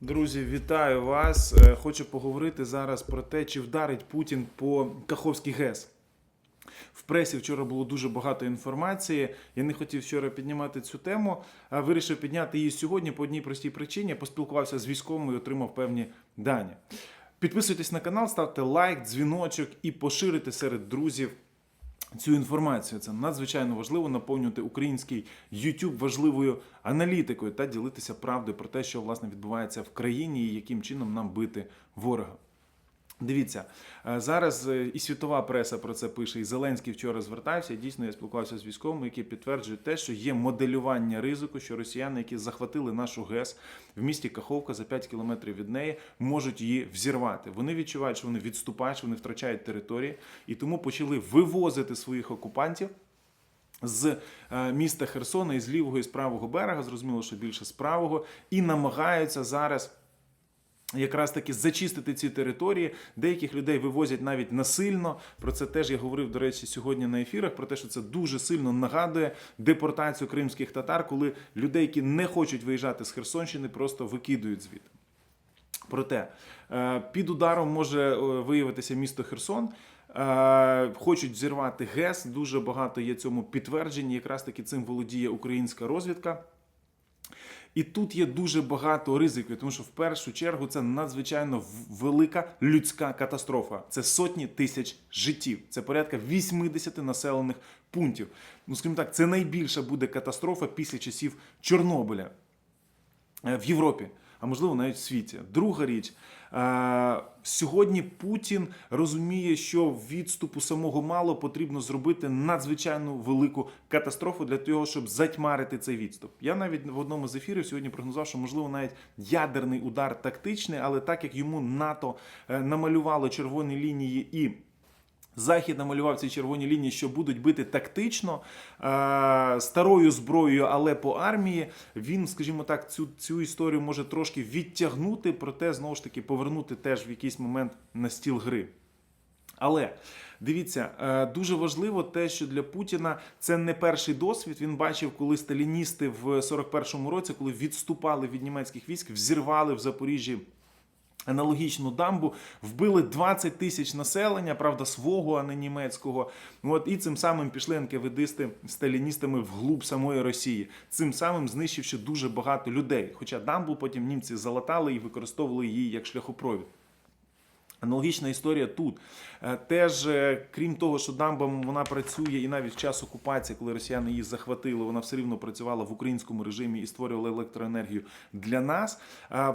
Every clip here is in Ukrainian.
Друзі, вітаю вас. Е, Хочу поговорити зараз про те, чи вдарить Путін по Каховський ГЕС. В пресі вчора було дуже багато інформації. Я не хотів вчора піднімати цю тему, а вирішив підняти її сьогодні по одній простій причині. Я поспілкувався з військовим і отримав певні дані. Підписуйтесь на канал, ставте лайк, дзвіночок і поширюйте серед друзів цю інформацію. Це надзвичайно важливо наповнювати український YouTube важливою аналітикою та ділитися правдою про те, що власне відбувається в країні і яким чином нам бити ворога. Дивіться, е, зараз е, і світова преса про це пише, і Зеленський вчора звертався. Дійсно, я спілкувався з військовими, які підтверджують те, що є моделювання ризику, що росіяни, які захватили нашу ГЕС в місті Каховка за 5 кілометрів від неї, можуть її взірвати. Вони відчувають, що вони відступають, що вони втрачають території, і тому почали вивозити своїх окупантів. З е, міста Херсона і з лівого і з правого берега, зрозуміло, що більше з правого, і намагаються зараз якраз таки зачистити ці території. Деяких людей вивозять навіть насильно. Про це теж я говорив, до речі, сьогодні на ефірах. Про те, що це дуже сильно нагадує депортацію кримських татар, коли людей, які не хочуть виїжджати з Херсонщини, просто викидують звідти. Проте е, під ударом може е, виявитися місто Херсон. Е, Хочуть зірвати ГЕС. Дуже багато є цьому підтверджень. Якраз таки цим володіє українська розвідка. І тут є дуже багато ризиків, тому що в першу чергу це надзвичайно велика людська катастрофа. Це сотні тисяч життів. Це порядка 80 населених пунктів. Ну, скажімо так, це найбільша буде катастрофа після часів Чорнобиля е, в Європі, а можливо навіть в світі. Друга річ. Сьогодні Путін розуміє, що відступу самого мало потрібно зробити надзвичайно велику катастрофу для того, щоб затьмарити цей відступ. Я навіть в одному з ефірів сьогодні прогнозував, що можливо навіть ядерний удар тактичний, але так як йому НАТО е, намалювало червоні лінії і Захід намалював ці червоні лінії, що будуть бити тактично е, старою зброєю, але по армії. Він, скажімо так, цю, цю історію може трошки відтягнути, проте знову ж таки повернути теж в якийсь момент на стіл гри. Але дивіться, е, дуже важливо те, що для Путіна це не перший досвід. Він бачив, коли сталіністи в 41-му році, коли відступали від німецьких військ, взірвали в Запоріжжі. Аналогічну дамбу вбили 20 тисяч населення, правда, свого, а не німецького. От і цим самим пішли НКВДисти сталіністами вглуб самої Росії, цим самим знищивши дуже багато людей. Хоча дамбу потім німці залатали і використовували її як шляхопровід. Аналогічна історія тут. Е, Теж, е, крім того, що дамба вона працює і навіть в час окупації, коли росіяни її захватили, вона все рівно працювала в українському режимі і створювала електроенергію для нас.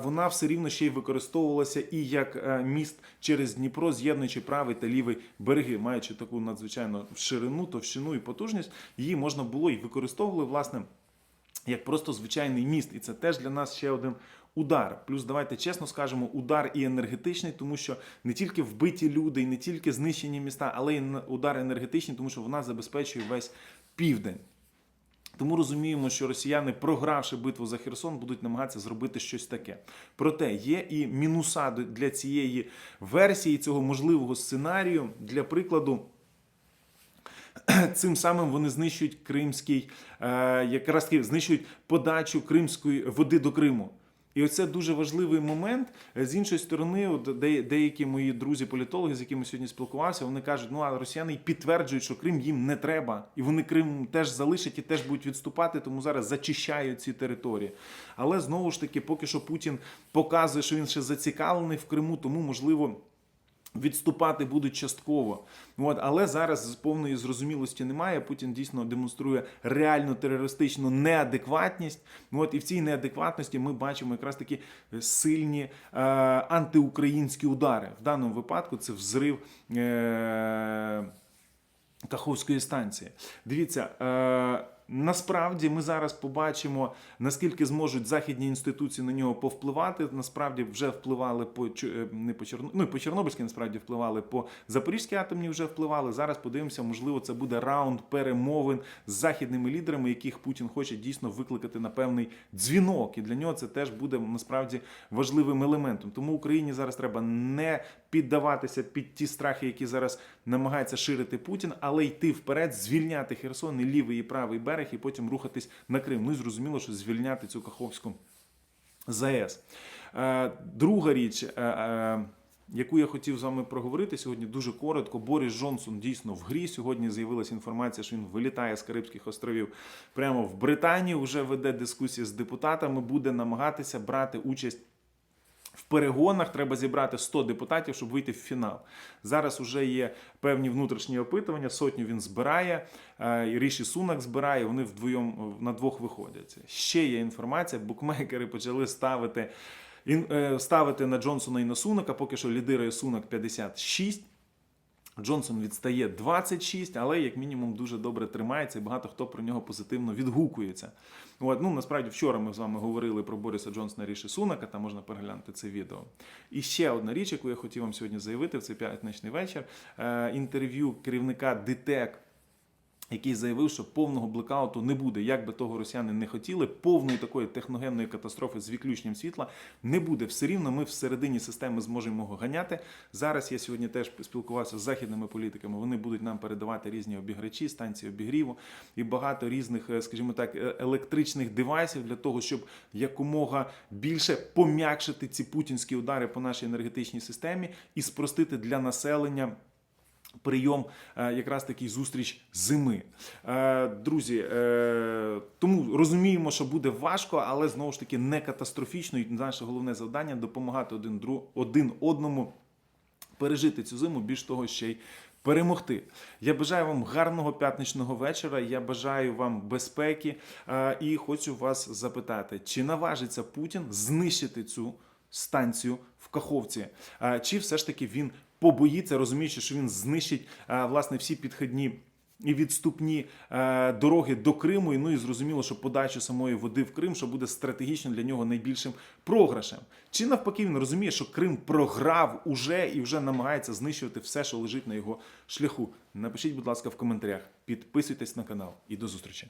Вона все рівно ще й використовувалася і як е, міст через Дніпро, з'єднуючи правий та лівий береги, маючи таку надзвичайно ширину, товщину і потужність, її можна було і використовували власне як просто звичайний міст, і це теж для нас ще один удар. Плюс давайте чесно скажемо, удар і енергетичний, тому що не тільки вбиті люди, і не тільки знищені міста, але й удар енергетичний, тому що вона забезпечує весь південь. Тому розуміємо, що росіяни, програвши битву за Херсон, будуть намагатися зробити щось таке. Проте є і мінуса для цієї версії, цього можливого сценарію. Для прикладу, цим самим вони знищують кримський, е, якраз таки знищують подачу кримської води до Криму. І оце дуже важливий момент. З іншої сторони, от де, деякі мої друзі-політологи, з якими сьогодні спілкувався, вони кажуть, ну а росіяни підтверджують, що Крим їм не треба, і вони Крим теж залишать і теж будуть відступати, тому зараз зачищають ці території. Але знову ж таки, поки що Путін показує, що він ще зацікавлений в Криму, тому можливо. Відступати будуть частково, от але зараз з повної зрозумілості немає. Путін дійсно демонструє реальну терористичну неадекватність. От і в цій неадекватності ми бачимо якраз такі сильні е, антиукраїнські удари. В даному випадку це взрив. Е, Каховської станції. Дивіться, е, насправді ми зараз побачимо, наскільки зможуть західні інституції на нього повпливати. Насправді вже впливали по е, не по Чорно... ну, по Чорнобильській, насправді впливали по Запорізькій атомній вже впливали. Зараз подивимося, можливо, це буде раунд перемовин з західними лідерами, яких Путін хоче дійсно викликати на певний дзвінок. І для нього це теж буде насправді важливим елементом. Тому Україні зараз треба не піддаватися під ті страхи, які зараз намагається ширити Путін, але йти вперед, звільняти Херсон і лівий і правий берег, і потім рухатись на Крим. Ну і зрозуміло, що звільняти цю Каховську ЗАЕС. Е, Друга річ. е, е, Яку я хотів з вами проговорити сьогодні дуже коротко. Борис Джонсон дійсно в грі. Сьогодні з'явилася інформація, що він вилітає з Карибських островів прямо в Британію. Вже веде дискусії з депутатами, буде намагатися брати участь в перегонах треба зібрати 100 депутатів, щоб вийти в фінал. Зараз вже є певні внутрішні опитування. Сотню він збирає, е, Ріші Сунак збирає. Вони вдвоєм на двох виходять. Ще є інформація. Букмекери почали ставити. е, Ставити на Джонсона і на Сунака, поки що лідирує Сунак 56. Джонсон відстає 26, але як мінімум дуже добре тримається, і багато хто про нього позитивно відгукується. От, ну насправді вчора ми з вами говорили про Бориса Джонсона Ріші Сунака, там можна переглянути це відео. І ще одна річ, яку я хотів вам сьогодні заявити в цей п'ятничний вечір. Е, інтерв'ю керівника ДТЕК який заявив, що повного блекауту не буде. Як би того росіяни не хотіли, повної такої техногенної катастрофи з відключенням світла не буде. Все рівно ми всередині системи зможемо його ганяти. Зараз я сьогодні теж спілкувався з західними політиками. Вони будуть нам передавати різні обіграчі, станції обігріву і багато різних, е, скажімо так, е, електричних девайсів для того, щоб якомога більше пом'якшити ці путінські удари по нашій енергетичній системі і спростити для населення. Прийом е, якраз такий зустріч зими. Е, Друзі, е, тому розуміємо, що буде важко, але знову ж таки не катастрофічно. І наше головне завдання допомагати один, один одному пережити цю зиму, більш того, ще й перемогти. Я бажаю вам гарного п'ятничного вечора. Я бажаю вам безпеки і хочу вас запитати, чи наважиться Путін знищити цю станцію в Каховці, чи все ж таки він побоїться, розуміючи, що він знищить е, власне всі підхідні. І відступні е, дороги до Криму, і ну і зрозуміло, що подача самої води в Крим, що буде стратегічно для нього найбільшим програшем. Чи навпаки він розуміє, що Крим програв уже і вже намагається знищувати все, що лежить на його шляху. Напишіть, будь ласка, в коментарях, підписуйтесь на канал і до зустрічі.